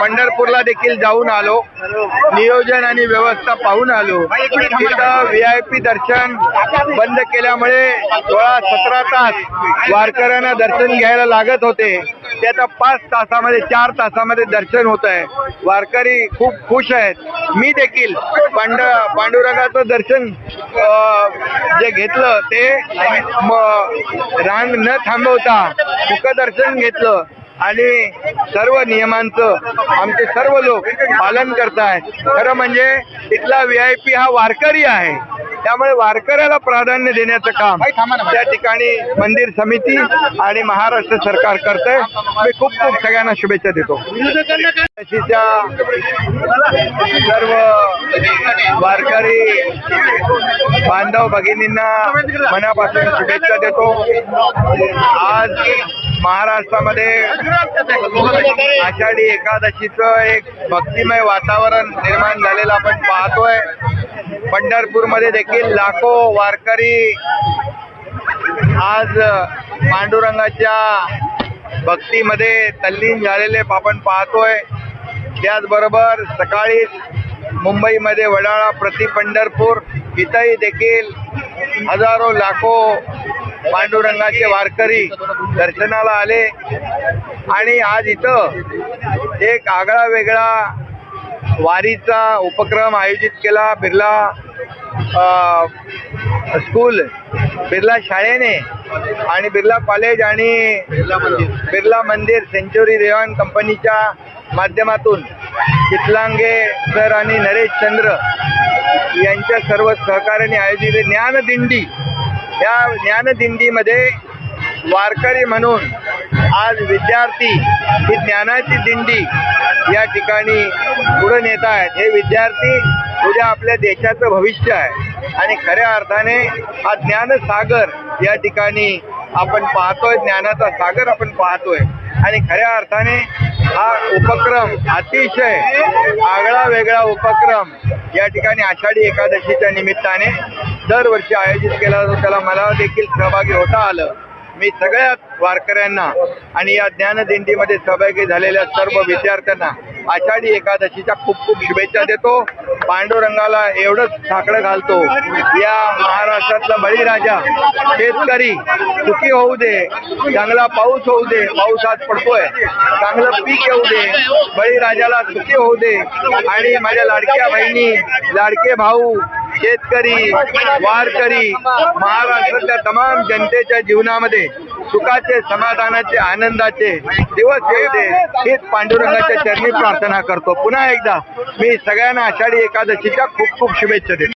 पंढरपूरला देखील जाऊन आलो. नियोजन आणि व्यवस्था पाहून आलो. तिथं व्ही आय पी दर्शन बंद केल्यामुळे सोळा सतरा तास वारकऱ्यांना दर्शन घ्यायला लागत होते. ते आता पाच तासामध्ये चार तासामध्ये दर्शन होत आहे. वारकरी खूप खुश आहेत. मी देखील पांड पांडुरंगाचं दर्शन जे घेतलं ते रांग न थांबवता मुखदर्शन घेतलं. आणि सर्व नियमांचं आमचे सर्व लोक पालन करतायत खरं म्हणजे इथला व्ही आय पी हा वारकरी आहे. त्यामुळे वारकऱ्याला प्राधान्य देण्याचं काम त्या ठिकाणी मंदिर समिती आणि महाराष्ट्र सरकार करतंय. मी खूप खूप सगळ्यांना शुभेच्छा देतो. सर्व वारकरी बांधव भगिनींना मनापासून शुभेच्छा देतो. आज महाराष्ट्रामध्ये आषाढी एकादशीचं एक भक्तिमय वातावरण निर्माण झालेलं आपण पाहतोय. पंढरपूरमध्ये देखील लाखो वारकरी आज पांडुरंगाच्या भक्तीमध्ये तल्लीन झालेले आपण पाहतोय. त्याचबरोबर सकाळी मुंबईमध्ये वडाळा प्रति पंढरपूर इथंही देखील हजारो लाखो पांडुरंगाचे वारकरी दर्शनाला आले. आणि आज इथं एक आगळा वेगळा वारीचा उपक्रम आयोजित केला. बिर्ला स्कूल बिर्ला शाळेने आणि बिर्ला कॉलेज आणि बिर्ला मंदिर. सेंच्युरी देवान कंपनीच्या माध्यमातून चितलांगे सर आणि नरेश चंद्र यांच्या सर्व सहकार्याने आयोजित ज्ञानदिंडी या ज्ञानदिंडीमध्ये वारकरी म्हणून आज विद्यार्थी ही ज्ञानाची दिंडी या ठिकाणी पुढे नेत आहेत. हे विद्यार्थी उद्या आपल्या देशाचं भविष्य आहे. आणि खऱ्या अर्थाने हा ज्ञानसागर या ठिकाणी आपण पाहतोय ज्ञानाचा सागर आपण पाहतोय. आणि खऱ्या अर्थाने हा उपक्रम अतिशय आगळा वेगळा उपक्रम या ठिकाणी आषाढी एकादशीच्या निमित्ताने दरवर्षी आयोजित केला जातो. त्याला मला देखील सहभागी होता आलं. मी सगळ्या वारकऱ्यांना आणि या ज्ञानदिंडीमध्ये सहभागी झालेल्या सर्व विद्यार्थ्यांना आषाढी एकादशीच्या खूप खूप शुभेच्छा देतो. पांडुरंगाला एवढंच साकडं घालतो. या महाराष्ट्रातला बळीराजा शेतकरी सुखी होऊ दे चांगला पाऊस होऊ दे पाऊस आज पडतोय. चांगलं पीक येऊ दे बळीराजाला सुखी होऊ दे. आणि माझ्या लाडक्या बहिणी लाडके भाऊ शेतकरी वारकरी महाराष्ट्रातल्या तमाम जनतेच्या जीवनामध्ये सुखाचे समाधानाचे आनंदाचे दिवस येऊ दे हीच पांडुरंगाच्या चरणी प्रार्थना करतो. पुन्हा एकदा मी सगळ्यांना आषाढी एकादशीच्या खूप खूप शुभेच्छा देतो.